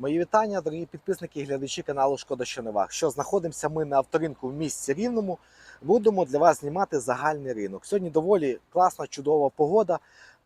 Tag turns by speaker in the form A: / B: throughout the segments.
A: Мої вітання, дорогі підписники і глядачі каналу Шкода що не вах. Що знаходимося ми на авторинку в місті Рівному. Будемо для вас знімати загальний ринок. Сьогодні доволі класна, чудова погода.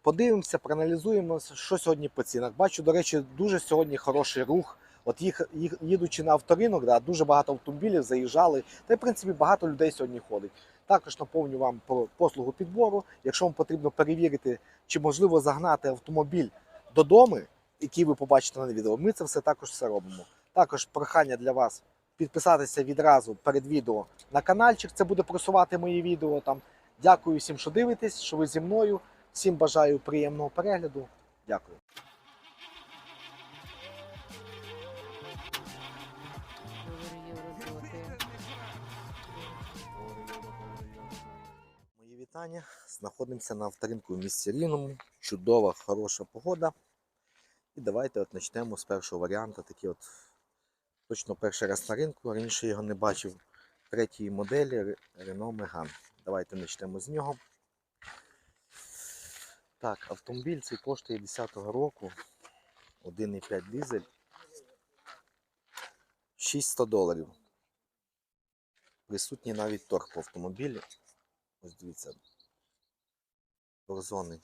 A: Подивимося, проаналізуємо, що сьогодні по цінах. Бачу, до речі, дуже сьогодні хороший рух. От їх, їх їдучи на авторинок, да, дуже багато автомобілів заїжджали. Та й в принципі багато людей сьогодні ходить. Також наповню вам про послугу підбору. Якщо вам потрібно перевірити, чи можливо загнати автомобіль додому, який ви побачите на відео, ми це все також все робимо. Також прохання для вас підписатися відразу перед відео на каналчик. Це буде просувати мої відео там. Дякую всім, що дивитесь, що ви зі мною. Всім бажаю приємного перегляду. Дякую. Мої вітання. Знаходимося на авторинку в місті Рівному. Чудова, хороша погода. І давайте от почнемо з першого варіанту. Такий от точно перший раз на ринку. Раніше його не бачив. Третьої моделі Renault Megane. Давайте почнемо з нього. Так, автомобіль цей коштує 10-го року. 1,5 дизель. 600 доларів. Присутній навіть торг по автомобілі. Ось дивіться. Прозони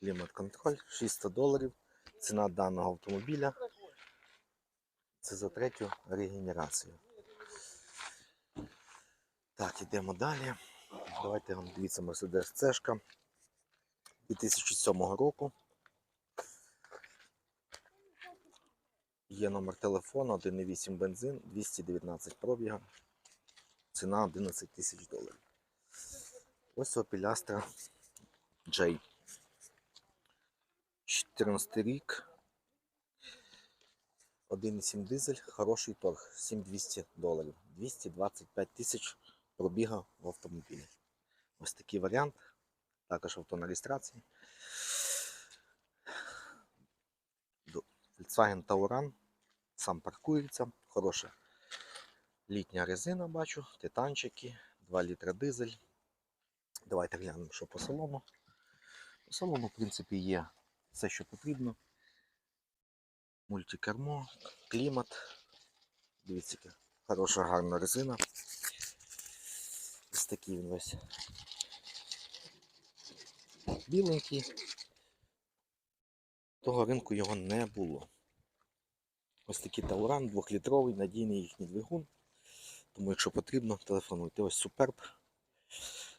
A: клімат-контроль 600 доларів. Ціна даного автомобіля. Це за третю регенерацію. Так, йдемо далі. Давайте вам дивіться Mercedes C 2007 року. Є номер телефону, 1,8 бензин, 219 пробіга. Ціна 11 тисяч доларів. Ось Astra J. 14 рік. 1,7 дизель, хороший торг, 7200 доларів. 225 тисяч пробіга в автомобілі. Ось такий варіант. Також авто на реєстрації. Volkswagen Tauran. Сам паркується. Хороша літня резина бачу, титанчики, 2 літра дизель. Давайте глянемо, що по салону. По салону, в принципі, є все, що потрібно. Мультикермо, клімат. Дивіться, хороша гарна резина. Ось такий він весь біленький. Того ринку його не було. Ось такий Тауран, 2-літровий, надійний їхній двигун. Тому, якщо потрібно, телефонуйте. Ось Суперб.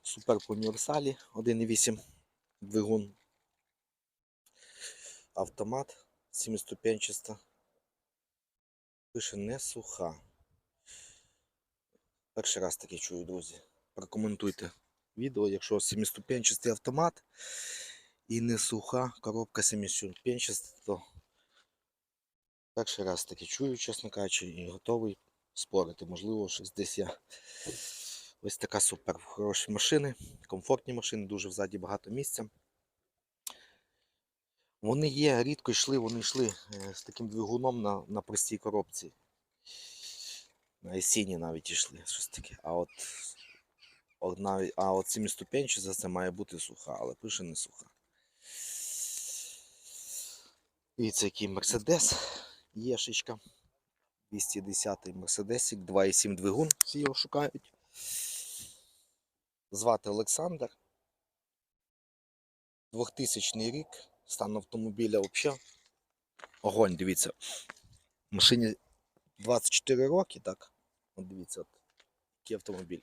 A: Суперб універсалі 1,8 двигун. Автомат 7-ступенчаста. Пише не суха. Перший раз таке чую, друзі. Прокоментуйте відео, якщо 7-ступенчастий автомат і не суха коробка 7-ступенчаста, то перший раз таке чую, чесно кажучи, і готовий спорити. Можливо, щось десь я. Ось така супер хороші машини, комфортні машини, дуже взаді багато місця. Вони є, рідко йшли, вони йшли е, з таким двигуном на, на простій коробці. На есіні навіть йшли, щось таке. А от, от навіть, а от сіміступенчата це має бути суха, але пише не суха. Дивіться, який Мерседес. Єшечка. 210-й Мерседесик, 2,7 двигун, всі його шукають. Звати Олександр. 2000 рік. Стан автомобіля взагалі. Огонь, дивіться. Машині 24 роки, так? От дивіться, от який автомобіль.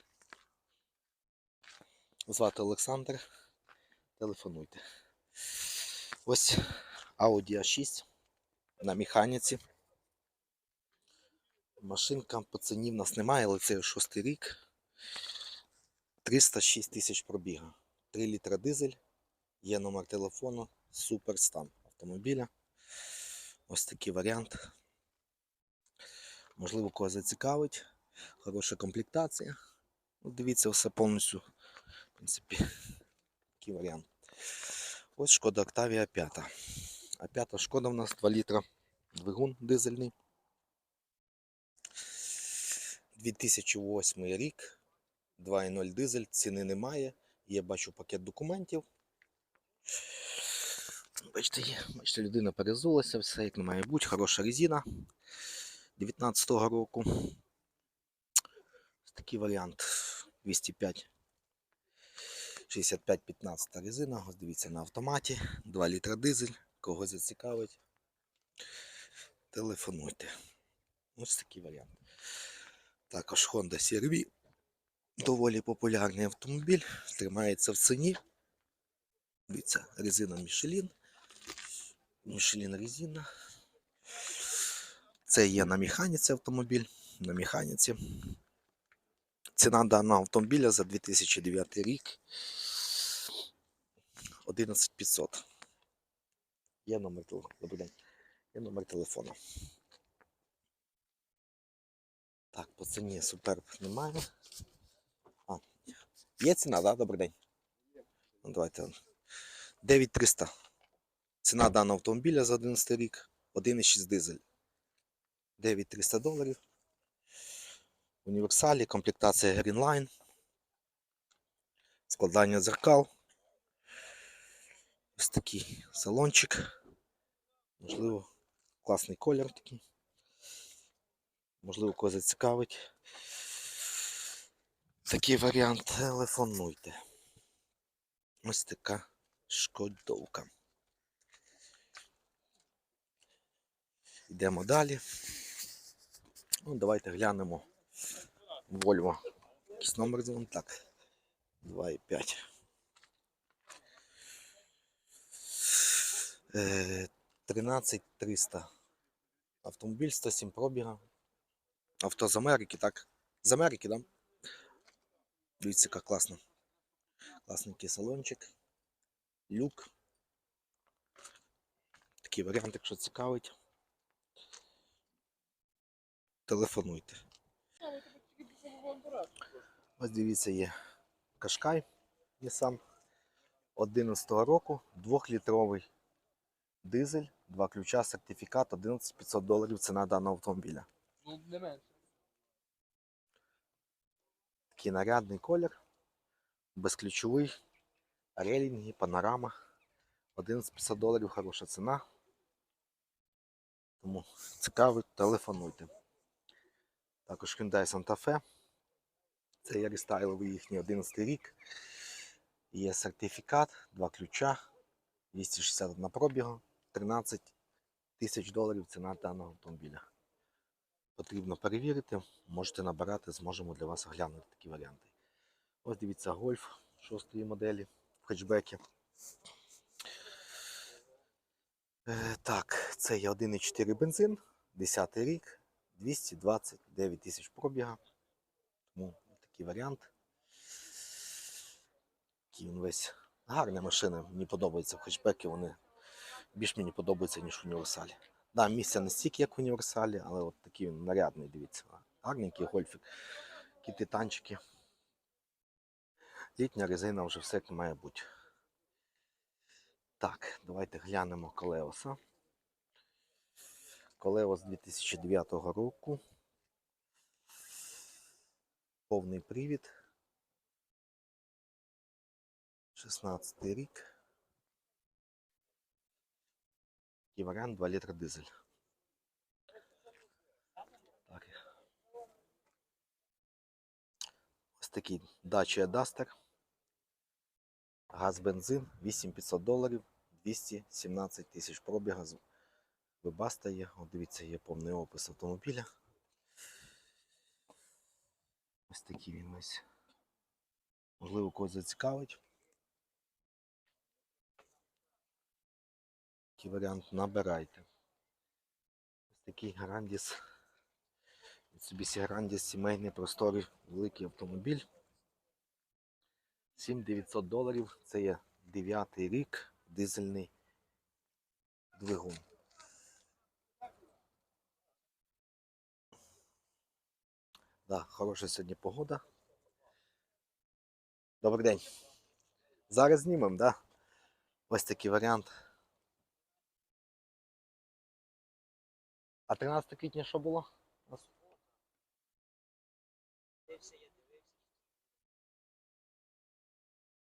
A: Звати Олександр. Телефонуйте. Ось Audi A6 на механіці. Машинка по ціні в нас немає, але це шостий рік. 306 тисяч пробіга. 3 літра дизель. Є номер телефону. Супер стан автомобіля. Ось такий варіант. Можливо, кого зацікавить. Хороша комплектація. Ну, дивіться, все повністю. В принципі, такий варіант. Ось шкода Octavia 5. А п'ята шкода у нас 2 літра. Двигун дизельний. 2008 рік. 2.0 дизель, ціни немає. Є, бачу пакет документів. Бачите, бачите, людина перезулася, все як не має бути, хороша резина 19-го року. Такий варіант 205 65-15 резина. Ось дивіться на автоматі. 2 літра дизель. Кого зацікавить, телефонуйте. Ось такий варіант. Також Honda CR-V. Доволі популярний автомобіль. Тримається в ціні. Дивіться, резина Michelin. Michelin резина. Це є на механіці автомобіль. На механіці. Ціна даного автомобіля за 2009 рік 11500. Є номер телефону. Є номер телефону. Так, по ціні суперб немає. А, є ціна, да? Добрий день. Ну, давайте. 9300. Ціна даного автомобіля за 11 рік 1,6 дизель. 9300 доларів. Універсалі, комплектація Greenline. Складання дзеркал. Ось такий салончик. Можливо, класний колір такий. Можливо, когось зацікавить. Такий варіант телефонуйте. Ось така шкодовка. Йдемо далі. Ну, давайте глянемо Volvo. Якийсь номер дзвон. Так. 2,5. Е, 13300. Автомобіль 107 пробіга. Авто з Америки, так? З Америки, да? Дивіться, яка класно. Класненький салончик. Люк. Такий варіант, якщо цікавить. Телефонуйте. Ось дивіться, є Кашкай Nissan 11 року, 2-літровий дизель, два ключа, сертифікат, 11500 доларів ціна даного автомобіля.
B: Ну, не менше.
A: Такий нарядний колір, безключовий, релінги, панорама. 11500 доларів хороша ціна. Тому цікавить, телефонуйте. Також Hyundai Santa Fe. Це є рестайловий їхній 11 рік. Є сертифікат, два ключа, 261 пробігу, 13 тисяч доларів ціна даного автомобіля. Потрібно перевірити, можете набирати, зможемо для вас оглянути такі варіанти. Ось дивіться гольф 6 моделі в хетчбекі. Е, так, це є 1,4 бензин, 10 рік, 229 тисяч пробіга. Тому такий варіант. Він весь гарна машина. Мені подобається в хетчбекі, вони більш мені подобаються, ніж універсалі. Да, місця не стільки, як в універсалі, але от такий він нарядний, дивіться. Гарненький гольфік, такі титанчики. Літня резина вже все має бути. Так, давайте глянемо Колеоса. Колеос 2009 року. Повний привід. 16 рік. І варіант 2 літра дизель. Так. Ось такий Dacia Duster. Газ бензин 8500 доларів, 217 тисяч пробіга. Вебаста є. От дивіться, є повний опис автомобіля. Ось такий він ось. Можливо, когось зацікавить. Такий варіант набирайте. Ось такий Грандіс. Mitsubishi Грандіс, сімейний просторий великий автомобіль. 7900 доларів. Це є 9 рік, дизельний двигун. Да, хороша сьогодні погода. Добрий день. Зараз знімемо, да? Ось такий варіант. А 13 квітня що було?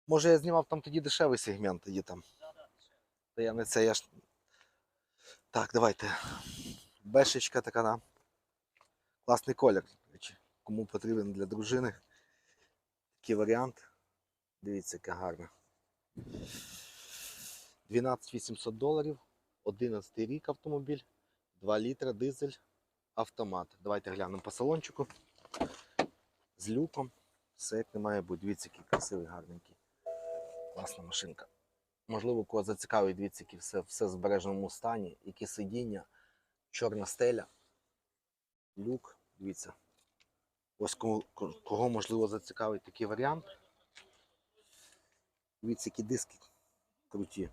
A: Може я знімав там тоді дешевий сегмент, тоді там. Та я не це, я ж. Так, давайте. Бешечка така на. Класний колір. Кому потрібен для дружини. Такий варіант. Дивіться, яка гарна. 12 800 доларів. 11 рік автомобіль. 2 літра дизель. Автомат. Давайте глянемо по салончику. З люком. Все як не має бути. Дивіться, який красивий, гарненький. Класна машинка. Можливо, кого зацікавить, дивіться, які все, все в збереженому стані, які сидіння, чорна стеля, люк, дивіться. Ось кого, кого можливо зацікавить такий варіант. Дивіться, які диски круті.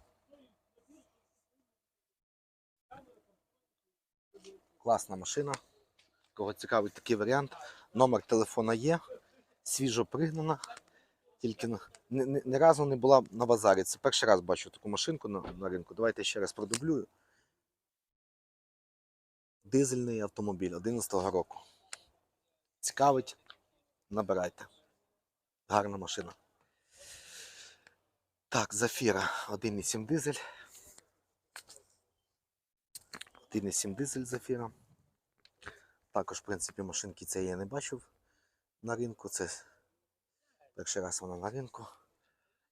A: Класна машина. Кого цікавить такий варіант. Номер телефона є, свіжо пригнана. Тільки ні, ні, ні разу не була на базарі. Це перший раз бачу таку машинку на, на ринку. Давайте ще раз продублюю. Дизельний автомобіль 11-го року. Цікавить, набирайте. Гарна машина. Так, Зафіра 1,7 дизель. 1,7 дизель Зафіра. Також, в принципі, машинки цієї я не бачив на ринку. Це перший раз вона на ринку.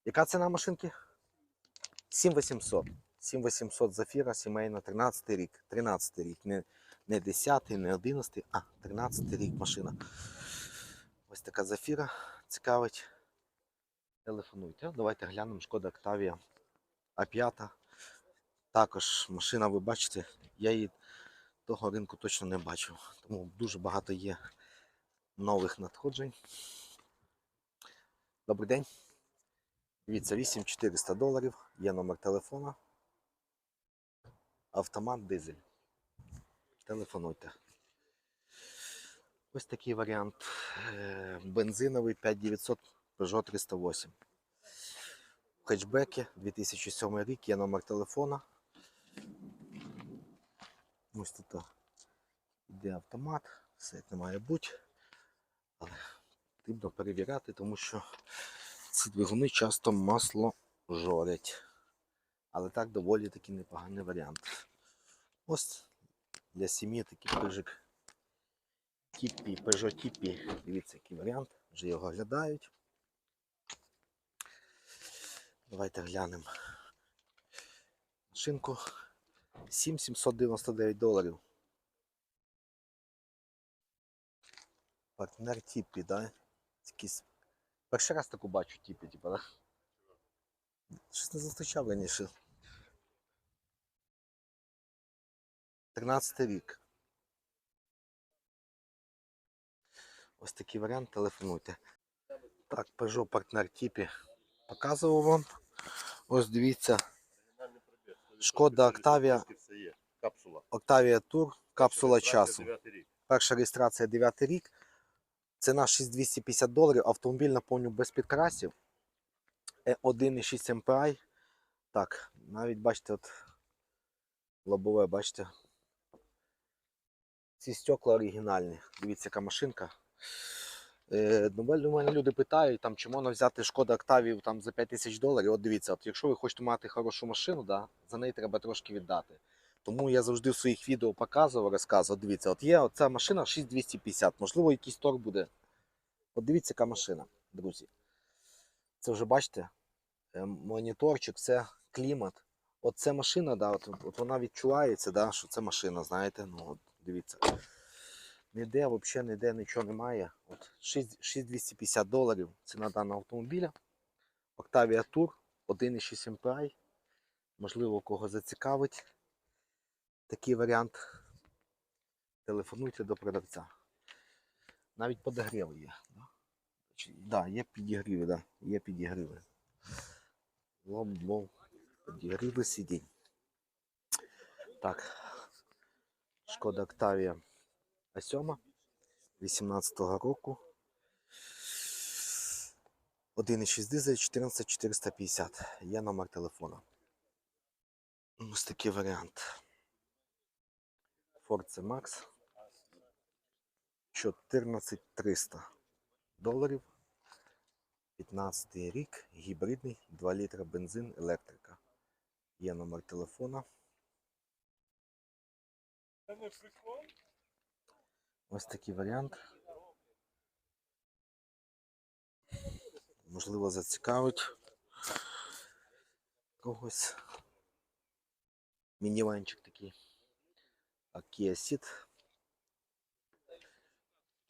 A: Яка ціна машинки? 7800. 7800 Зафіра, сімейна, 13 рік. 13 рік. Не, не 10, не 11, а 13 рік машина. Ось така Зафіра цікавить. Телефонуйте. Давайте глянемо. Шкода Октавія А5. Також машина, ви бачите, я її того ринку точно не бачив. Тому дуже багато є нових надходжень. Добрий день. Дивіться, 8400 доларів. Є номер телефона. Автомат дизель. Телефонуйте. Ось такий варіант. Е, Бензиновий 5900 Peugeot 308. В хетчбекі 2007 рік є номер телефона. Ось тут йде автомат, все як не має бути. Але потрібно перевіряти, тому що ці двигуни часто масло жорять. Але так доволі таки непоганий варіант. Ось для сім'ї такий пижик Тіпі, Peugeot Тіпі. Дивіться, який варіант. Вже його оглядають. Давайте глянемо. Машинку 7799 доларів. Партнер Тіпі, да? Якийсь... Перший раз таку бачу Тіпі, типу, да? Щось не зустрічав раніше. 13 рік. Ось такий варіант, телефонуйте. Так, Peugeot партнер Тіпі показував вам. Ось дивіться. Шкода Октавія. Октавія Тур, капсула часу. Перша реєстрація 9 рік. Ціна 6250 доларів. Автомобіль наповню без підкрасів. Е, 1,6 MPI. Так, навіть бачите, от лобове, бачите. Ці стекла оригінальні. Дивіться, яка машинка. Е, у мене люди питають, там, чи можна взяти шкода Октавію там, за 5 тисяч доларів. От дивіться, от, якщо ви хочете мати хорошу машину, да, за неї треба трошки віддати. Тому я завжди в своїх відео показував, розказував. Дивіться, от є оця машина 6250, можливо, якийсь торг буде. От дивіться, яка машина, друзі. Це вже бачите, е, моніторчик, це клімат. От ця машина, да, от, от вона відчувається, да, що це машина, знаєте. Ну, от, дивіться. Ніде, взагалі ніде нічого немає. От 6250 доларів ціна даного автомобіля. Octavia Tour 1,6 MPI. Можливо, кого зацікавить такий варіант. Телефонуйте до продавця. Навіть подогрів є. Да? Да, є підігріви, да, є підігріви. Лом-лом. Підігріви сидінь. Так. Шкода Октавія А7 18-го року. 1,6 дизель 14450. Є номер телефону. Ось такий варіант. Ford C Max 14300 доларів. 15 рік, гібридний, 2 літра бензин, електрика. Є номер телефона. Ось такий варіант. Можливо, зацікавить когось. Мініванчик такий. А Kia Ceed.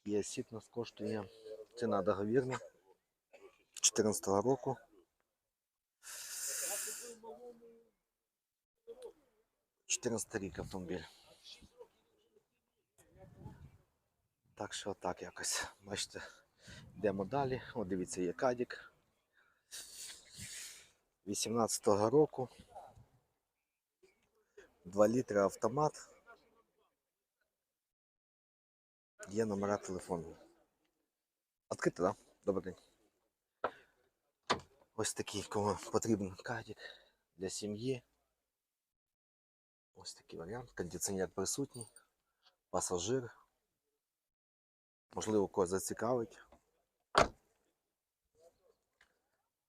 A: Kia Ceed нас коштує. Ціна договірна. 14 року. Чотирнадцятий рік автомобіль. Так що так якось. Бачите, йдемо далі. О, дивіться, є кадік. 18-го року. 2 літри автомат. Є номера телефону. Так? Да? Добрий день. Ось такий, кому потрібен кадік для сім'ї. Ось такий варіант. Кондиціонер присутній. Пасажир. Можливо, когось зацікавить.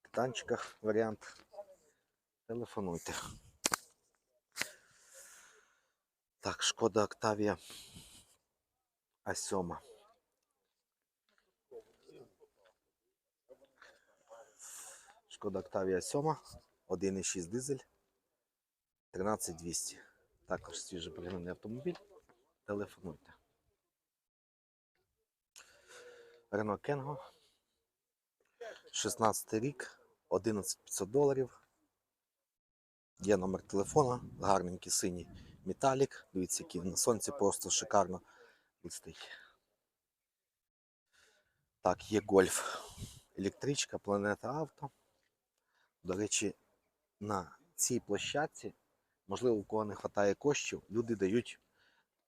A: В танчиках варіант. Телефонуйте. Так, шкода Октавія А7. Шкода Октавія 7, 1,6 дизель, 13200. Також свіжопригнаний автомобіль. Телефонуйте. Renault Кенго. 16 рік, 11500 доларів. Є номер телефона, гарненький синій металік. Дивіться, який на сонці просто шикарно блистить. Так, є гольф. Електричка, планета авто. До речі, на цій площадці, можливо, у кого не вистачає коштів, люди дають,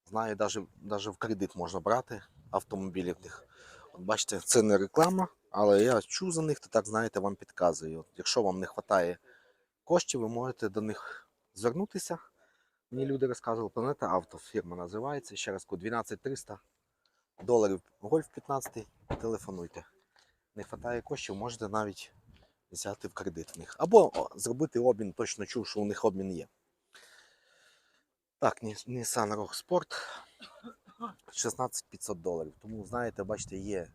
A: знаю, навіть в кредит можна брати автомобілі в них. Бачите, це не реклама, але я чув за них, то так знаєте, вам підказую. Якщо вам не вистачає коштів, ви можете до них звернутися. Мені люди розказували, планета авто, фірма називається. Ще раз кажу, 12300 доларів гольф 15, телефонуйте. Не вистачає коштів, можете навіть взяти в кредит в них. Або зробити обмін, точно чув, що у них обмін є. Так, Nissan Rogue Sport 16500 доларів. Тому, знаєте, бачите, є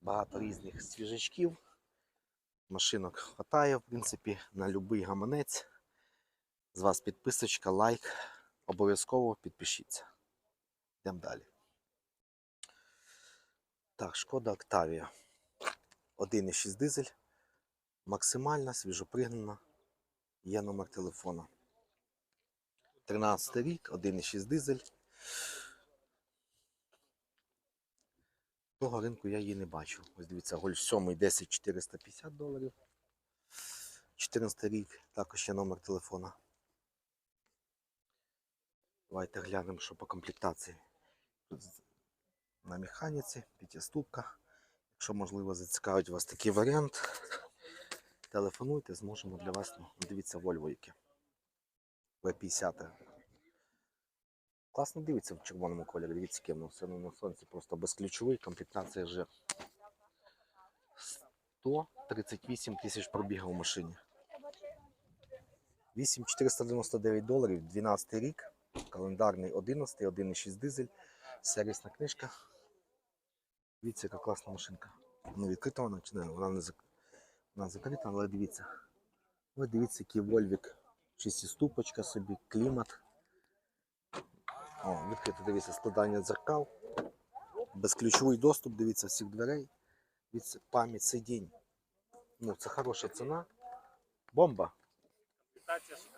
A: багато різних свіжачків. Машинок хватає, в принципі, на будь-який гаманець. З вас підписочка, лайк. Обов'язково підпишіться. Йдемо далі. Так, шкода Октавія. 1,6 дизель. Максимальна, свіжопригнана. Є номер телефона. 13 рік, 1,6 дизель. Того ринку я її не бачу. Ось дивіться, Гольф 7 10 450 доларів. 14 рік, також є номер телефона. Давайте глянемо, що по комплектації. На механіці, п'ятиступка. Якщо можливо зацікавить вас такий варіант, телефонуйте, зможемо для вас. Ну, дивіться Volvo яке. V50. Класно дивиться в червоному кольорі. Дивіться, яке воно все на сонці просто безключовий. Комплектація вже 138 тисяч пробігів у машині. 8499 доларів, 12 рік, календарний 11, 1,6 дизель, сервісна книжка. Дивіться, яка класна машинка. Ну, відкрита вона чи не? Вона не зак... вона закрита, але дивіться. Ось дивіться, який Вольвік. Шестиступочка собі, клімат. О, відкрито, дивіться, складання дзеркал. Безключовий доступ, дивіться, всіх дверей. Дивіться, пам'ять сидінь. Ну, це хороша ціна. Бомба.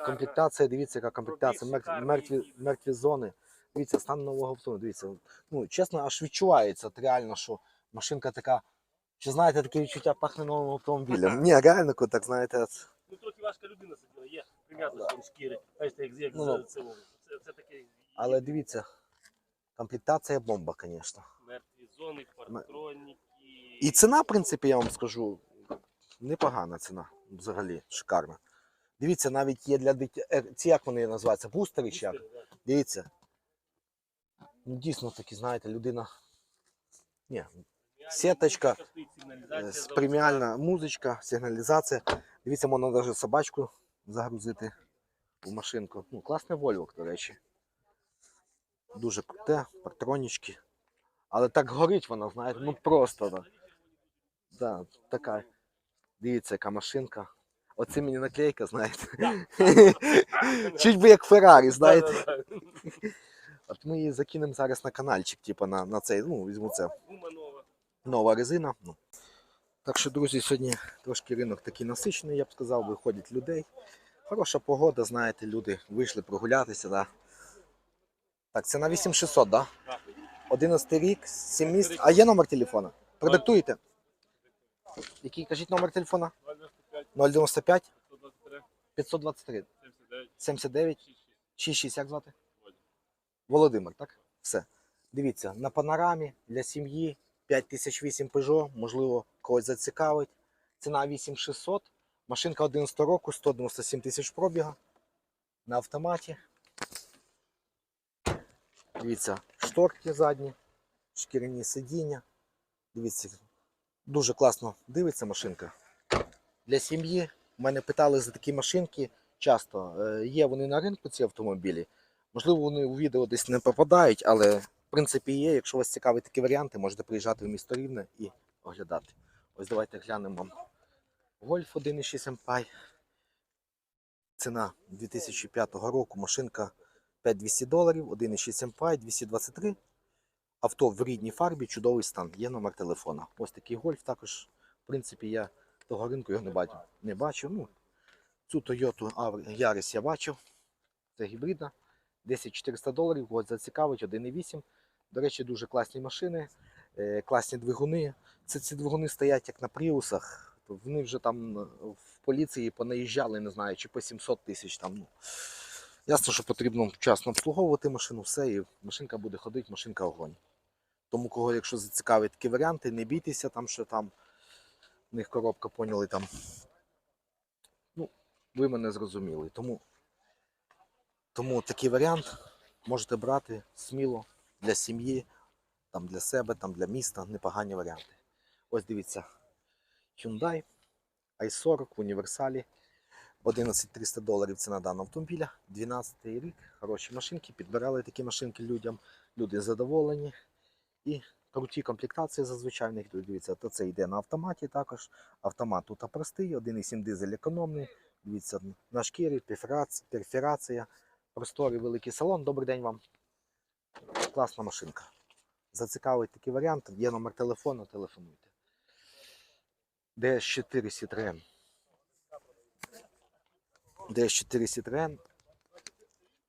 B: Комплектація.
A: Дивіться, яка комплектація. Мертві, мертві, мертві зони. Дивіться, стан нового авто. Дивіться. Ну, чесно, аж відчувається от реально, що машинка така. Чи знаєте, таке відчуття пахне новим автомобілем? Ні, реально, так знаєте.
B: Ну трохи важка людина сиділа, є прив'язка з шкіри. Бачите, як, як
A: Ну, ну.
B: це таке
A: Але дивіться, комплектація бомба, звісно.
B: мертві зони, партроніки.
A: І ціна, в принципі, я вам скажу, непогана ціна. Взагалі, шикарна. Дивіться, навіть є для дитя. е, Ці як вони називаються? Бустери чи як? Дивіться. Ну, дійсно такі, знаєте, людина. Ні, сеточка, преміальна музичка, сигналізація. Дивіться, можна навіть собачку загрузити. в машинку. Ну, класне Volvo, до речі. Дуже круте, патронічки. Але так горить вона, знаєте, ну просто. Да. Да, така. Дивіться, яка машинка. Оце мені наклейка, знаєте. Чуть би як Феррарі, знаєте. От ми її закинемо зараз на каналчик, типу на, на цей, ну, візьму це.
B: Нова.
A: Резина. Ну. Так що, друзі, сьогодні трошки ринок такий насичений, я б сказав, виходять людей. Хороша погода, знаєте, люди вийшли прогулятися, да. Так, це на 8600, да?
B: Да.
A: 11 рік, 7 місць. А є номер телефона? Продиктуєте. Який, кажіть, номер телефона?
B: 095,
A: 095
B: 123,
A: 523
B: 79,
A: 79
B: 66.
A: 66, як звати? Володимир, так? Все. Дивіться, на панорамі для сім'ї 5008 Peugeot, можливо, когось зацікавить. Ціна 8600. Машинка 11 року, 197 тисяч пробіга. На автоматі. Дивіться, шторки задні, шкіряні сидіння. Дивіться, дуже класно дивиться машинка. Для сім'ї мене питали за такі машинки часто. Е, Є вони на ринку, ці автомобілі. Можливо, вони у відео десь не попадають, але в принципі є. Якщо вас цікавить такі варіанти, можете приїжджати в місто Рівне і оглядати. Ось давайте глянемо вам. Гольф 1.6 MPI. Ціна 2005 року. Машинка 5200 доларів, 1.6 MPI, 223. Авто в рідній фарбі, чудовий стан. Є номер телефона. Ось такий гольф. Також, в принципі, я того ринку його не бачив. Не бачив. Ну, цю Toyota Yaris я бачив. Це гібридна. 10400 доларів, ось зацікавить 1,8. До речі, дуже класні машини, е, класні двигуни. Це ці двигуни стоять як на пріусах. Вони вже там е, в поліції понаїжджали, не знаю, чи по 700 тисяч там. Ну. Ясно, що потрібно вчасно обслуговувати машину, все, і машинка буде ходити, машинка огонь. Тому, кого, якщо зацікавить такі варіанти, не бійтеся, там, що там в них коробка поняли там. Ну, ви мене зрозуміли. Тому тому такий варіант можете брати сміло для сім'ї, там для себе, там для міста. Непогані варіанти. Ось дивіться, Hyundai i40 в універсалі. 11300 доларів ціна даного автомобіля. 12 рік, хороші машинки. Підбирали такі машинки людям. Люди задоволені. І круті комплектації зазвичай в них. Дивіться, то це йде на автоматі також. Автомат тут простий, 1,7 дизель економний. Дивіться, на шкірі, перфорація, просторий великий салон. Добрий день вам. Класна машинка. Зацікавить такий варіант. Є номер телефону, телефонуйте. DS4 Citroen. DS4 Citroen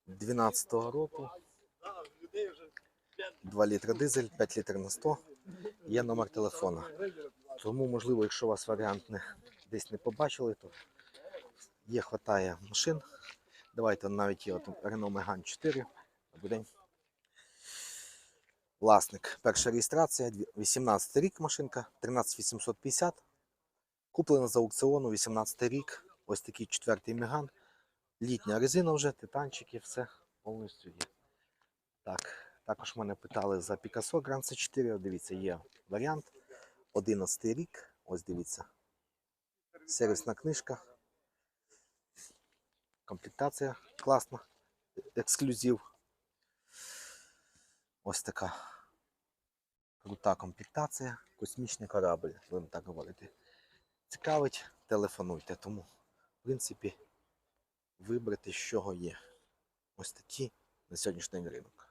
A: 12 року. 2 літри дизель, 5 літрів на 100. Є номер телефона. Тому, можливо, якщо у вас варіант не, десь не побачили, то є хватає машин. Давайте навіть є от Renault Megane 4. Добрий день. Власник. Перша реєстрація, 18 рік машинка, 13850. Куплена з аукціону 18 рік. Ось такий четвертий Меган. Літня резина вже, титанчики, все повністю є. Так, також мене питали за Picasso Grand C4. Дивіться, є варіант. 11 рік. Ось дивіться. Сервісна книжка. Комплектація класна. Ексклюзив. Ось така крута комплектація. Космічний корабль, будемо так говорити. Цікавить, телефонуйте. Тому, принципі, вибрати, з чого є. Ось такі на сьогоднішній день ринок.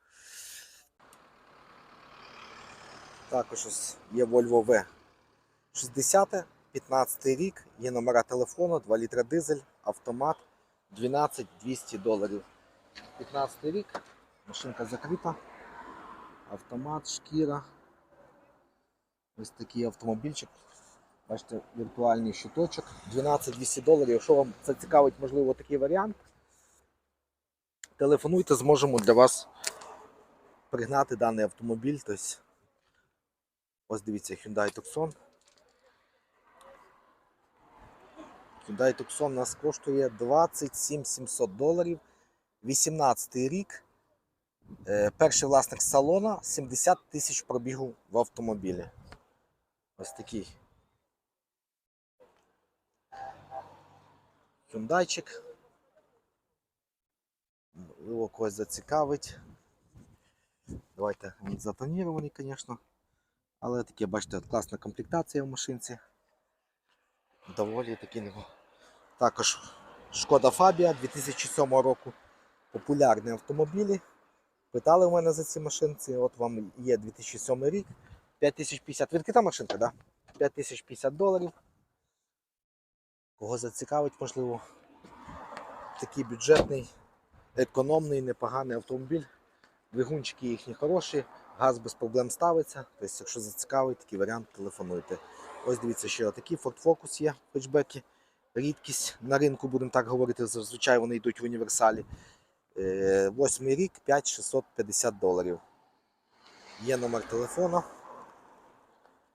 A: Також є Volvo V 60, 15 рік, є номера телефону, 2 літра дизель, автомат. 12 200 доларів. 15 рік, машинка закрита, автомат, шкіра. Ось такий автомобільчик. Бачите, віртуальний щиточок. 12 200 доларів. Якщо вам це цікавить, можливо, такий варіант, телефонуйте, зможемо для вас пригнати даний автомобіль. Тобто, ось дивіться, Hyundai Tucson. Hyundai Tucson у нас коштує 27 700 доларів. 18 рік. Е, Перший власник салона 70 тисяч пробігу в автомобілі. Ось такий. Hyundaiчик. Можливо, когось зацікавить. Давайте він затонірований, звісно. Але таке, бачите, класна комплектація в машинці. Доволі таки него. Також Шкода Фабія 2007 року. Популярні автомобілі. Питали в мене за ці машинці. От вам є 2007 рік. 5050. Відкрита машинка? Да? 5050 доларів. Кого зацікавить, можливо. Такий бюджетний, економний, непоганий автомобіль. Двигунчики їхні хороші, газ без проблем ставиться. Тобто, якщо зацікавить, такий варіант, телефонуйте. Ось дивіться, ще отакий Ford Focus є хетчбеки. Рідкість на ринку, будемо так говорити, зазвичай вони йдуть в універсалі. Е, Восьмий рік 5650 доларів. Є номер телефону.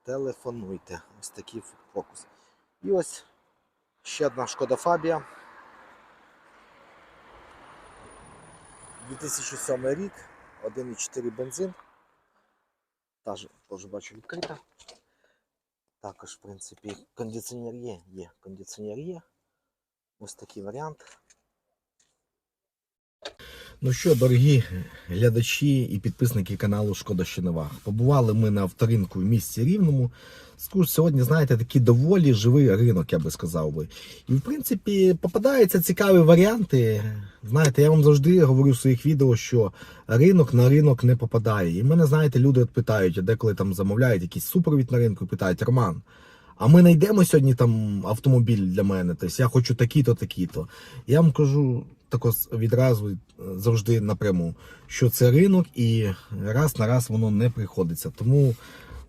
A: Телефонуйте. Ось такий Focus. І ось ще одна шкода Фабія. 2007 рік, 1,4 бензин. Теж, теж бачу відкрита. Також, в принципі, кондиціонер є. Є кондиціонер є. Ось такий варіант. Ну що, дорогі глядачі і підписники каналу Шкода що не ваг. Побували ми на авторинку в місті Рівному. Сьогодні, знаєте, такий доволі живий ринок, я би сказав би. І в принципі попадаються цікаві варіанти. Знаєте, я вам завжди говорю в своїх відео, що ринок на ринок не попадає. І мене, знаєте, люди от питають, деколи там замовляють якийсь супровід на ринку, питають, Роман. А ми знайдемо сьогодні там автомобіль для мене. Тобто я хочу такі-то, такі-то. Я вам кажу тако відразу е, завжди напряму, що це ринок і раз на раз воно не приходиться. Тому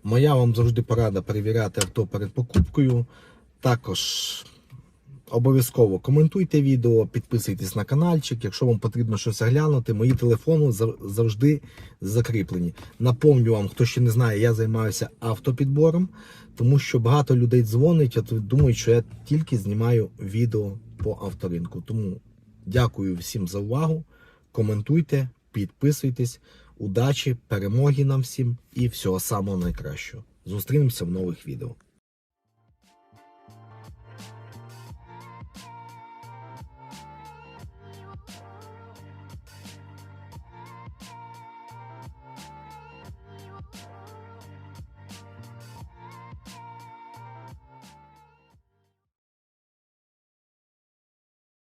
A: моя вам завжди порада перевіряти авто перед покупкою. Також обов'язково коментуйте відео, підписуйтесь на каналчик. Якщо вам потрібно щось глянути, мої телефони завжди закріплені. Напомню вам, хто ще не знає, я займаюся автопідбором, тому що багато людей дзвонить, а думають, що я тільки знімаю відео по авторинку. Тому дякую всім за увагу. Коментуйте, підписуйтесь. Удачі, перемоги нам всім і всього самого найкращого. Зустрінемося в нових відео.